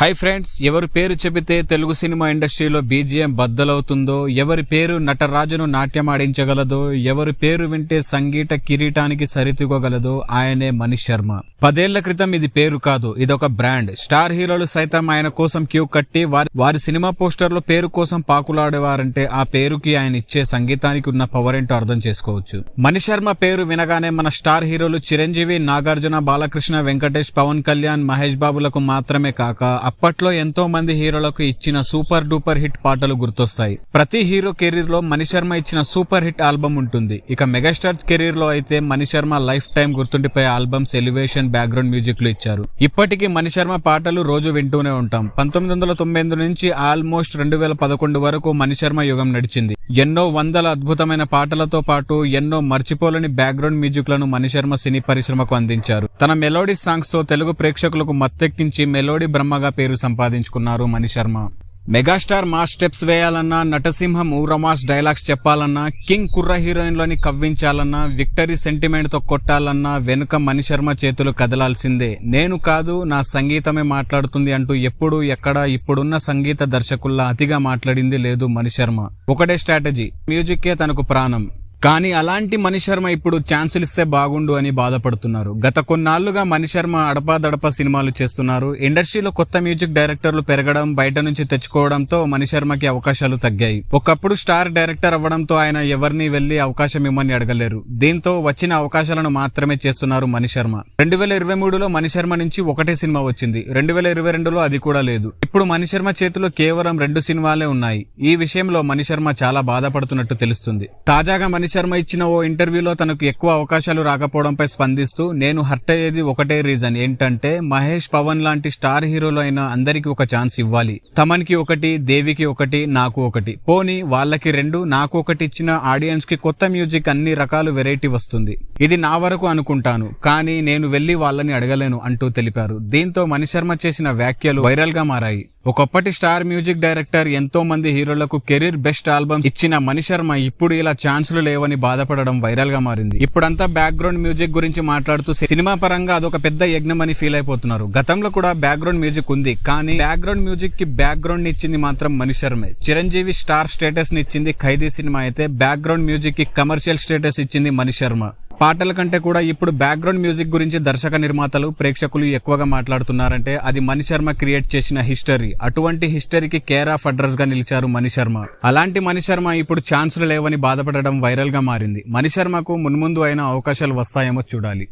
Hi friends ఎవరి పేరు చెబితే తెలుగు సినిమా ఇండస్ట్రీలో బీజిఎం బద్దలవుతుందో ఎవరి పేరు నటరాజును నాట్యమాడించగలదో ఎవరి పేరు వింటే సంగీత కిరీటానికి సరితూగలదో ఆయనే మనీష్ శర్మ. పదేళ్ళ క్రితం ఇది పేరు కాదు ఇదొక బ్రాండ్. స్టార్ హీరోలు సైతం ఆయన కోసం క్యూ కట్టి వారి వారి సినిమా పోస్టర్లో పేరు కోసం పాకులాడేవారంటే ఆ పేరుకి ఆయన ఇచ్చే సంగీతానికి ఉన్న పవర్ ఏంటో అర్థం చేసుకోవచ్చు. మనీష్ శర్మ పేరు వినగానే మన స్టార్ హీరోలు చిరంజీవి నాగార్జున బాలకృష్ణ వెంకటేష్ పవన్ కళ్యాణ్ మహేష్ బాబులకు మాత్రమే కాక అప్పట్లో ఎంతో మంది హీరోలకు ఇచ్చిన సూపర్ డూపర్ హిట్ పాటలు గుర్తొస్తాయి. ప్రతి హీరో కెరీర్లో మణిశర్మ ఇచ్చిన సూపర్ హిట్ ఆల్బమ్ ఉంటుంది. ఇక మెగాస్టార్ కెరీర్లో అయితే మణిశర్మ లైఫ్ టైం గుర్తుండిపోయే ఆల్బమ్స్ ఎలివేషన్ బ్యాక్గ్రౌండ్ మ్యూజిక్లు ఇచ్చారు. ఇప్పటికీ మణిశర్మ పాటలు రోజు వింటూనే ఉంటాం. పంతొమ్మిది వందల తొంభై ఎనిమిది నుంచి ఆల్మోస్ట్ రెండు వేల పదకొండు వరకు మణిశర్మ యుగం నడిచింది. ఎన్నో వందల అద్భుతమైన పాటలతో పాటు ఎన్నో మర్చిపోలేని బ్యాక్గ్రౌండ్ మ్యూజిక్లను మణిశర్మ సినీ పరిశ్రమకు అందించారు. తన మెలోడీ సాంగ్స్తో తెలుగు ప్రేక్షకులకు మత్తెక్కించి మెలోడీ బ్రహ్మగా పేరు సంపాదించుకున్నారు మణిశర్మ. మెగాస్టార్ మా స్టెప్స్ వేయాలన్నా నటసింహం ఊరమాస్ డైలాగ్స్ చెప్పాలన్నా కింగ్ కుర్ర హీరోయిన్లోని కవ్వించాలన్నా విక్టరీ సెంటిమెంట్తో కొట్టాలన్నా వెనుక మణిశర్మ చేతులు కదలాల్సిందే. నేను కాదు నా సంగీతమే మాట్లాడుతుంది అంటూ ఎప్పుడు ఎక్కడ ఇప్పుడున్న సంగీత దర్శకుల్లా అతిగా మాట్లాడింది లేదు మణిశర్మ. ఒకటే స్ట్రాటజీ మ్యూజిక్కే తనకు ప్రాణం. కానీ అలాంటి మణిశర్మ ఇప్పుడు ఛాన్సులు ఇస్తే బాగుండు అని బాధపడుతున్నారు. గత కొన్నాళ్ళుగా మణిశర్మ అడపాదడపా సినిమాలు చేస్తున్నారు. ఇండస్ట్రీలో కొత్త మ్యూజిక్ డైరెక్టర్లు పెరగడం బయట నుంచి తెచ్చుకోవడంతో మణిశర్మకి అవకాశాలు తగ్గాయి. ఒకప్పుడు స్టార్ డైరెక్టర్ అవ్వడంతో ఆయన ఎవరిని వెళ్ళి అవకాశం ఇవ్వని అడగలేరు. దీంతో వచ్చిన అవకాశాలను మాత్రమే చేస్తున్నారు మణిశర్మ రెండు వేల ఇరవై మూడులో మణిశర్మ నుంచి ఒకటే సినిమా వచ్చింది. రెండు వేల ఇరవై రెండులో అది కూడా లేదు. ఇప్పుడు మణిశర్మ చేతిలో కేవలం రెండు సినిమాలే ఉన్నాయి. ఈ విషయంలో మణిశర్మ చాలా బాధపడుతున్నట్టు తెలుస్తుంది. తాజాగా శర్మ ఇచ్చిన ఓ ఇంటర్వ్యూలో తనకు ఎక్కువ అవకాశాలు రాకపోవడంపై స్పందిస్తూ నేను హర్ట్ అయ్యేది ఒకటే రీజన్ ఏంటంటే మహేష్ పవన్ లాంటి స్టార్ హీరోలు అయిన అందరికీ ఒక ఛాన్స్ ఇవ్వాలి. తమన్కి ఒకటి దేవికి ఒకటి నాకు ఒకటి. పోనీ వాళ్ళకి రెండు నాకు ఒకటి ఇచ్చిన ఆడియన్స్కి కొత్త మ్యూజిక్ అన్ని రకాల వెరైటీ వస్తుంది. ఇది నా వరకు అనుకుంటాను కానీ నేను వెళ్ళి వాళ్ళని అడగలేను అంటూ తెలిపారు. దీంతో మణిశర్మ చేసిన వ్యాఖ్యలు వైరల్గా మారాయి. ఒకప్పటి స్టార్ మ్యూజిక్ డైరెక్టర్ ఎంతో మంది హీరోలకు కెరీర్ బెస్ట్ ఆల్బమ్ ఇచ్చిన మణిశర్మ ఇప్పుడు ఇలా ఛాన్సులు లేవని బాధపడడం వైరల్గా మారింది. ఇప్పుడంతా బ్యాక్గ్రౌండ్ మ్యూజిక్ గురించి మాట్లాడుతూ సినిమా పరంగా అదొక పెద్ద యజ్ఞం అని ఫీల్ అయిపోతున్నారు. గతంలో కూడా బ్యాక్గ్రౌండ్ మ్యూజిక్ ఉంది కానీ బ్యాక్గ్రౌండ్ మ్యూజిక్కి బ్యాక్గ్రౌండ్ ఇచ్చింది మాత్రం మణిశర్మే చిరంజీవి స్టార్ స్టేటస్ ఇచ్చింది ఖైదీ సినిమా అయితే బ్యాక్గ్రౌండ్ మ్యూజిక్కి కమర్షియల్ స్టేటస్ ఇచ్చింది మణిశర్మ పాటల కంటే కూడా ఇప్పుడు బ్యాక్గ్రౌండ్ మ్యూజిక్ గురించి దర్శక నిర్మాతలు ప్రేక్షకులు ఎక్కువగా మాట్లాడుతున్నారంటే అది మణి శర్మ క్రియేట్ చేసిన హిస్టరీ. అటువంటి హిస్టరీకి కేర్ ఆఫ్ అడ్రస్గా నిలిచారు మణిశర్మ అలాంటి మణిశర్మ ఇప్పుడు ఛాన్సులు లేవని బాధపడడం వైరల్గా మారింది మణిశర్మకు మున్ముందు అయిన అవకాశాలు వస్తాయేమో చూడాలి.